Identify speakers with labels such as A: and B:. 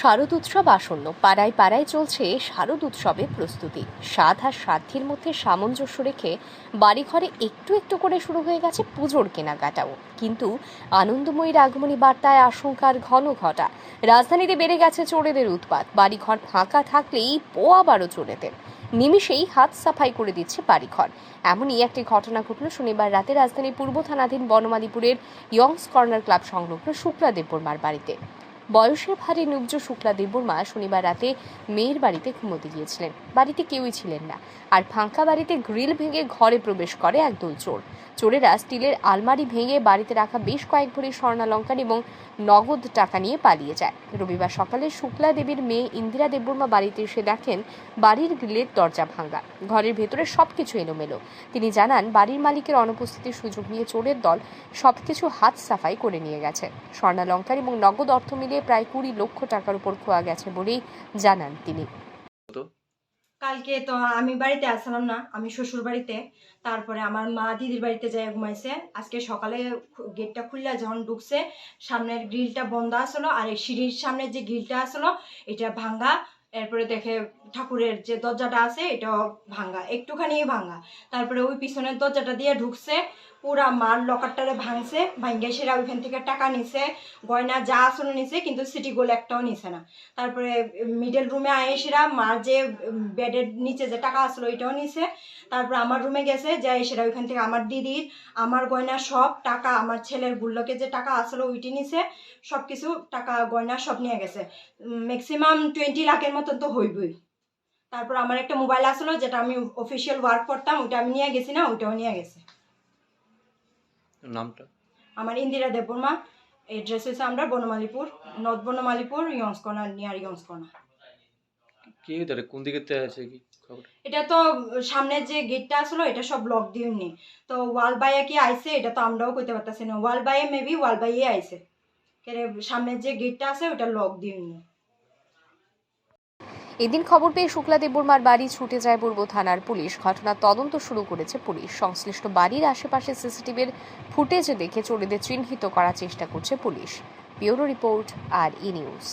A: শারদ উৎসব আসন্ন। পাড়ায় পাড়ায় চলছে শারদ উৎসবের প্রস্তুতি। সাধ আর সাধ্যের মধ্যে সামঞ্জস্য রেখে বাড়িঘরে একটু একটু করে শুরু হয়ে গেছে পুজোর কেনাকাটাও। কিন্তু আনন্দময়ীর আগমনী বার্তায় আশঙ্কার ঘন ঘটা। রাজধানীতে বেড়ে গেছে চোরেদের উৎপাত। বাড়িঘর ফাঁকা থাকলেই পোয়া বারো চোরেদের। নিমিষেই হাত সাফাই করে দিচ্ছে বাড়িঘর। এমনই একটি ঘটনা ঘটল শনিবার রাতে রাজধানীর পূর্ব থানাধীন বনমালীপুরের ইয়ংস কর্নার ক্লাব সংলগ্ন শুক্লা দেববর্মার বাড়িতে। বয়সের ভারে নুব্জ শুক্লা দেববর্মা শনিবার রাতে মেয়ের বাড়িতে ঘুমোতে গিয়েছিলেন। বাড়িতে কেউই ছিলেন না। আর ফাঁকা বাড়িতে গ্রিল ভেঙে ঘরে প্রবেশ করে একদল চোর। চোরেরা স্টিলের আলমারি ভেঙে বাড়িতে রাখা বেশ কয়েক ভরি স্বর্ণালঙ্কার এবং নগদ টাকা নিয়ে পালিয়ে যায়। রবিবার সকালে শুক্লা দেবীর মেয়ে ইন্দিরা দেববর্মা বাড়িতে এসে দেখেন বাড়ির গ্রিলের দরজা ভাঙা। ঘরের ভেতরে সব কিছু এলোমেলো। তিনি জানান, বাড়ির মালিকের অনুপস্থিতির সুযোগ নিয়ে চোরের দল সব কিছু হাত সাফাই করে নিয়ে গেছে। স্বর্ণালঙ্কার এবং নগদ অর্থ মিলিয়ে প্রায় কুড়ি লক্ষ টাকার উপর খোয়া গেছে বলেই জানান তিনি।
B: কালকে তো আমি বাড়িতে আসলাম না, আমি শ্বশুর বাড়িতে। তারপরে আমার মা দিদির বাড়িতে যাই ঘুমাইছে। আজকে সকালে গেটটা খুললে, যখন ঢুকছে, সামনের গ্রিলটা বন্ধ আসলো, আর এই সিঁড়ির সামনের যে গ্রিলটা আসলো, এটা ভাঙ্গা। এরপরে দেখে ঠাকুরের যে দরজাটা আছে, এটাও ভাঙ্গা একটুখানি ভাঙ্গা। তারপরে ওই পিছনের দরজাটা দিয়ে ঢুকছে। পুরা মার লকারটারে ভাঙছে ভাঙ্গে সেরা ওইখান থেকে টাকা নিছে, গয়না যা আসলে নিছে, কিন্তু সিটি গোল একটাও নিছে না। তারপরে মিডল রুমে আয়েসেরা মার যে বেডের নিচে যে টাকা আসলো ওইটাও নিছে। তারপর আমার রুমে গেছে, যাই সেটা ওইখান থেকে আমার দিদির, আমার গয়না সব টাকা, আমার ছেলের গুল্লকে যে টাকা আসলো ওইটি নিছে সব কিছু টাকা, গয়না সব নিয়ে গেছে। ম্যাক্সিমাম টোয়েন্টি লাখের মতন তো হইবই। তারপর আমার একটা মোবাইল আসলো, যেটা আমি অফিসিয়াল ওয়ার্ক করতাম, ওইটা আমি নিয়ে গেছি না, ওইটাও নিয়ে গেছে।
C: নামটা?
B: আমার ইন্দিরা দেববর্মা এড্রেস হচ্ছে আমরা বনমালীপুর নর্থ বনমালীপুর ইয়ংসকোনা নিয়ার ইয়ংসকোনা।
C: কি ধরে কোন দিকে আছে কি
B: এটা তো সামনের যে গেটটা আসলো এটা সব ব্লক দিয়ে তো ওয়াল বাইয়ে কি আইছে এটা তো আমরাও কইতে পারতাছি না। ওয়াল বাইয়ে মেবি ওয়াল বাইয়ে আইছে সামনের যে গেটটা আছে ওটা লক দিয়ে
A: এদিন খবর পেয়ে শুক্লা দেববর্মার বাড়ি ছুটে যায় পূর্ব থানার পুলিশ। ঘটনার তদন্ত শুরু করেছে পুলিশ। সংশ্লিষ্ট বাড়ির আশেপাশে সিসিটিভির ফুটেজ দেখে চোরেদের চিহ্নিত করার চেষ্টা করছে police. Bureau report, R E news.